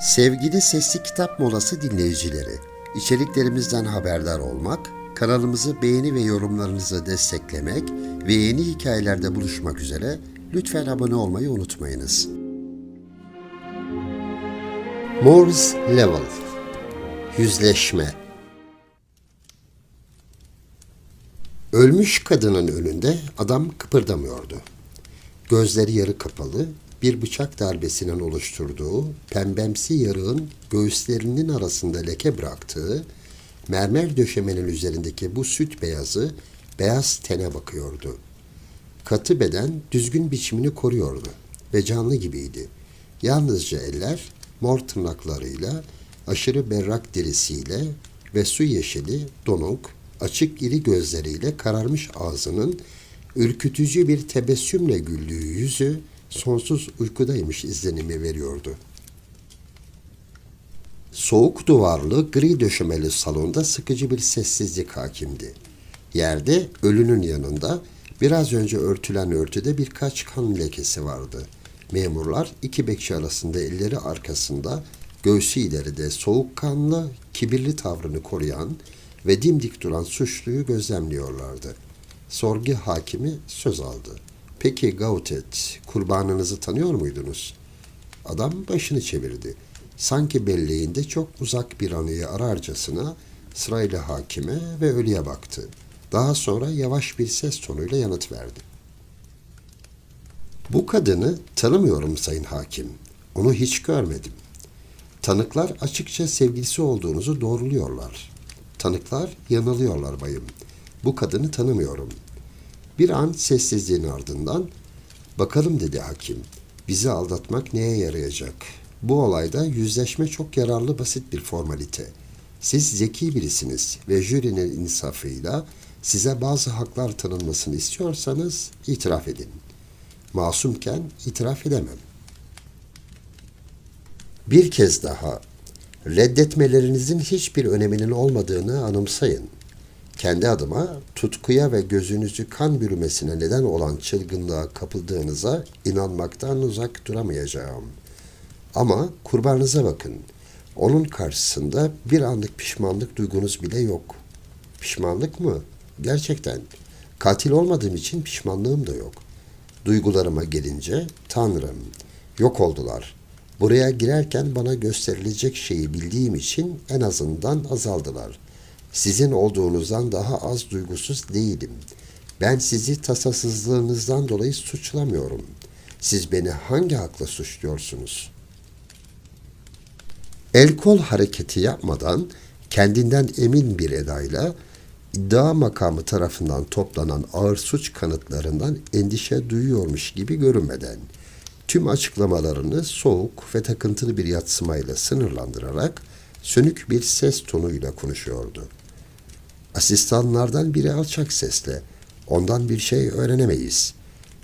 Sevgili Sesli Kitap Molası dinleyicileri, içeriklerimizden haberdar olmak, kanalımızı beğeni ve yorumlarınızı desteklemek ve yeni hikayelerde buluşmak üzere lütfen abone olmayı unutmayınız. Moore's Level Yüzleşme Ölmüş kadının önünde adam kıpırdamıyordu. Gözleri yarı kapalı, bir bıçak darbesinin oluşturduğu pembemsi yarığın göğüslerinin arasında leke bıraktığı mermer döşemenin üzerindeki bu süt beyazı beyaz tene bakıyordu. Katı beden düzgün biçimini koruyordu ve canlı gibiydi. Yalnızca eller mor tırnaklarıyla, aşırı berrak derisiyle ve su yeşili, donuk, açık iri gözleriyle kararmış ağzının ürkütücü bir tebessümle güldüğü yüzü sonsuz uykudaymış izlenimi veriyordu. Soğuk duvarlı, gri döşemeli salonda sıkıcı bir sessizlik hakimdi. Yerde ölünün yanında biraz önce örtülen örtüde birkaç kan lekesi vardı. Memurlar iki bekçi arasında elleri arkasında, göğsü ileride soğukkanlı, kibirli tavrını koruyan ve dimdik duran suçluyu gözlemliyorlardı. Sorgu hakimi söz aldı. Peki Gautet, kurbanınızı tanıyor muydunuz? Adam başını çevirdi. Sanki belleğinde çok uzak bir anıyı ararcasına sırayla hakime ve ölüye baktı. Daha sonra yavaş bir ses tonuyla yanıt verdi. Bu kadını tanımıyorum sayın hakim. Onu hiç görmedim. Tanıklar açıkça sevgilisi olduğunuzu doğruluyorlar. Tanıklar yanılıyorlar bayım. Bu kadını tanımıyorum. Bir an sessizliğin ardından bakalım dedi hakim. Bizi aldatmak neye yarayacak? Bu olayda yüzleşme çok yararlı basit bir formalite. Siz zeki birisiniz ve jürinin insafıyla size bazı haklar tanınmasını istiyorsanız itiraf edin. Masumken itiraf edemem. Bir kez daha reddetmelerinizin hiçbir öneminin olmadığını anımsayın. Kendi adıma tutkuya ve gözünüzü kan bürümesine neden olan çılgınlığa kapıldığınıza inanmaktan uzak duramayacağım. Ama kurbanınıza bakın. Onun karşısında bir anlık pişmanlık duygunuz bile yok. Pişmanlık mı? Gerçekten. Katil olmadığım için pişmanlığım da yok. Duygularıma gelince Tanrım yok oldular. Buraya girerken bana gösterilecek şeyi bildiğim için en azından azaldılar. Sizin olduğunuzdan daha az duygusuz değilim. Ben sizi tasasızlığınızdan dolayı suçlamıyorum. Siz beni hangi hakla suçluyorsunuz? El kol hareketi yapmadan kendinden emin bir edayla iddia makamı tarafından toplanan ağır suç kanıtlarından endişe duyuyormuş gibi görünmeden tüm açıklamalarını soğuk ve takıntılı bir yatsımayla sınırlandırarak sönük bir ses tonuyla konuşuyordu. Asistanlardan biri alçak sesle, ondan bir şey öğrenemeyiz.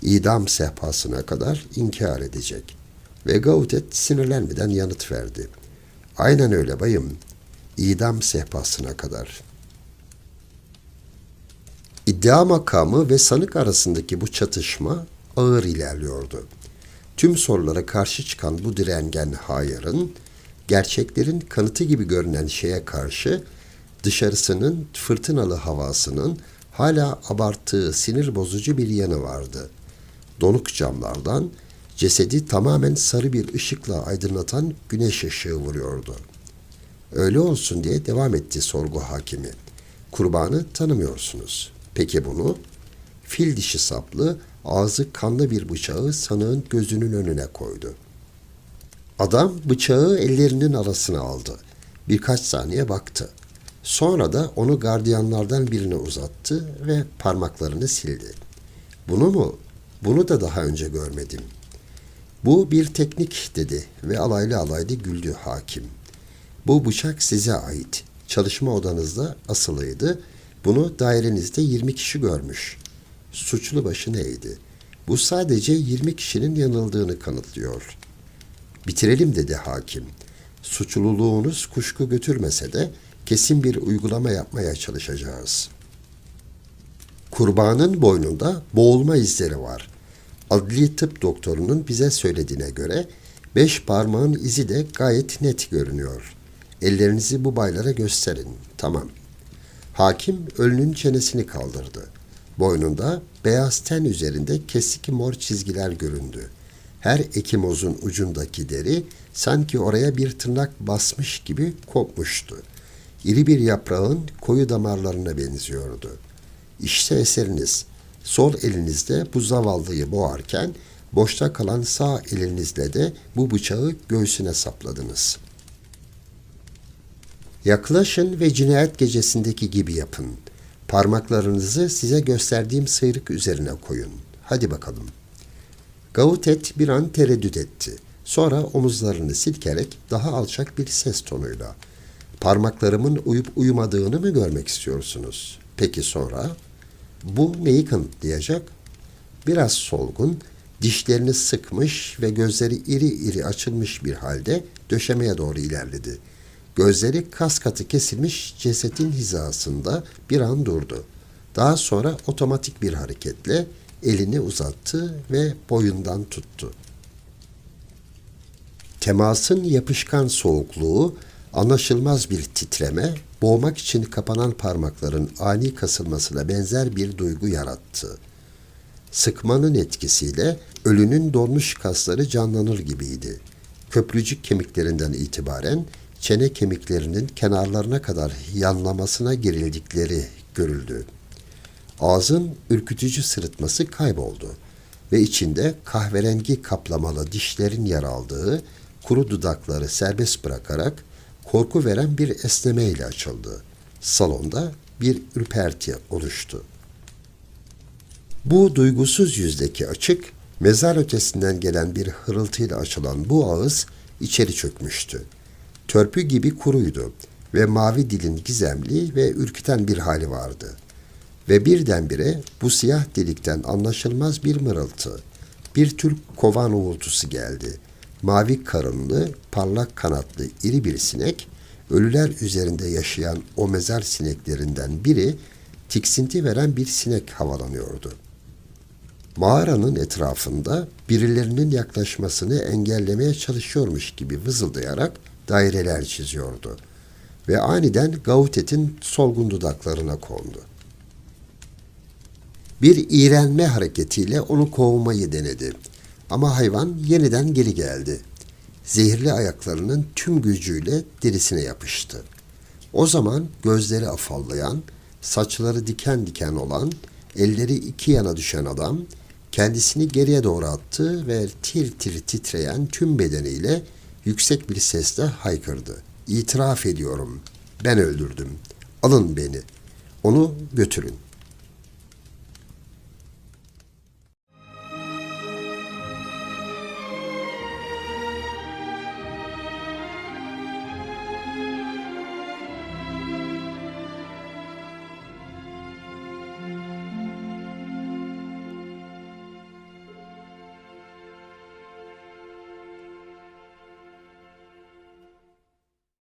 İdam sehpasına kadar inkar edecek. Ve Gaudet sinirlenmeden yanıt verdi. Aynen öyle bayım. İdam sehpasına kadar. İddia makamı ve sanık arasındaki bu çatışma ağır ilerliyordu. Tüm sorulara karşı çıkan bu direngen hayırın, gerçeklerin kanıtı gibi görünen şeye karşı dışarısının fırtınalı havasının hala abarttığı sinir bozucu bir yanı vardı. Donuk camlardan cesedi tamamen sarı bir ışıkla aydınlatan güneş ışığı vuruyordu. Öyle olsun diye devam etti sorgu hakimi. Kurbanı tanımıyorsunuz. Peki bunu? Fil dişi saplı, ağzı kanlı bir bıçağı sanığın gözünün önüne koydu. Adam bıçağı ellerinin arasına aldı. Birkaç saniye baktı. Sonra da onu gardiyanlardan birine uzattı ve parmaklarını sildi. Bunu mu? Bunu da daha önce görmedim. Bu bir teknik dedi ve alaylı alaylı güldü hakim. Bu bıçak size ait. Çalışma odanızda asılıydı. Bunu dairenizde 20 kişi görmüş. Suçlu başı neydi? Bu sadece 20 kişinin yanıldığını kanıtlıyor. Bitirelim dedi hakim. Suçluluğunuz kuşku götürmese de kesin bir uygulama yapmaya çalışacağız. Kurbanın boynunda boğulma izleri var. Adli tıp doktorunun bize söylediğine göre Beş parmağın izi de gayet net görünüyor. Ellerinizi bu baylara gösterin. Tamam. Hakim ölünün çenesini kaldırdı. Boynunda beyaz ten üzerinde kesik mor çizgiler göründü. Her ekimozun ucundaki deri sanki oraya bir tırnak basmış gibi kopmuştu. İri bir yaprağın koyu damarlarına benziyordu. İşte eseriniz. Sol elinizde bu zavallıyı boğarken boşta kalan sağ elinizle de bu bıçağı göğsüne sapladınız. Yaklaşın ve cinayet gecesindeki gibi yapın. Parmaklarınızı size gösterdiğim sıyrık üzerine koyun. Hadi bakalım. Gautet bir an tereddüt etti. Sonra omuzlarını silkerek daha alçak bir ses tonuyla parmaklarımın uyup uyumadığını mı görmek istiyorsunuz? Peki sonra? Bu neyi kanıtlayacak? Biraz solgun, dişlerini sıkmış ve gözleri iri iri açılmış bir halde döşemeye doğru ilerledi. Gözleri kas katı kesilmiş cesetin hizasında bir an durdu. Daha sonra otomatik bir hareketle elini uzattı ve boyundan tuttu. Temasın yapışkan soğukluğu, anlaşılmaz bir titreme, boğmak için kapanan parmakların ani kasılmasına benzer bir duygu yarattı. Sıkmanın etkisiyle ölünün donmuş kasları canlanır gibiydi. Köprücük kemiklerinden itibaren çene kemiklerinin kenarlarına kadar yanlamasına girildikleri görüldü. Ağzın ürkütücü sırıtması kayboldu ve içinde kahverengi kaplamalı dişlerin yer aldığı kuru dudakları serbest bırakarak korku veren bir esnemeyle açıldı. Salonda bir ürperti oluştu. Bu duygusuz yüzdeki açık, mezar ötesinden gelen bir hırıltıyla açılan bu ağız içeri çökmüştü. Törpü gibi kuruydu ve mavi dilin gizemli ve ürküten bir hali vardı. Ve birdenbire bu siyah delikten anlaşılmaz bir mırıltı, bir tür kovan uğultusu geldi. Mavi karınlı, parlak kanatlı iri bir sinek, ölüler üzerinde yaşayan o mezar sineklerinden biri, tiksinti veren bir sinek havalanıyordu. Mağaranın etrafında birilerinin yaklaşmasını engellemeye çalışıyormuş gibi vızıldayarak daireler çiziyordu. Ve aniden Gautet'in solgun dudaklarına kondu. Bir iğrenme hareketiyle onu kovmayı denedi. Ama hayvan yeniden geri geldi. Zehirli ayaklarının tüm gücüyle derisine yapıştı. O zaman gözleri afallayan, saçları diken diken olan, elleri iki yana düşen adam kendisini geriye doğru attı ve tir tir titreyen tüm bedeniyle yüksek bir sesle haykırdı. İtiraf ediyorum. Ben öldürdüm. Alın beni. Onu götürün.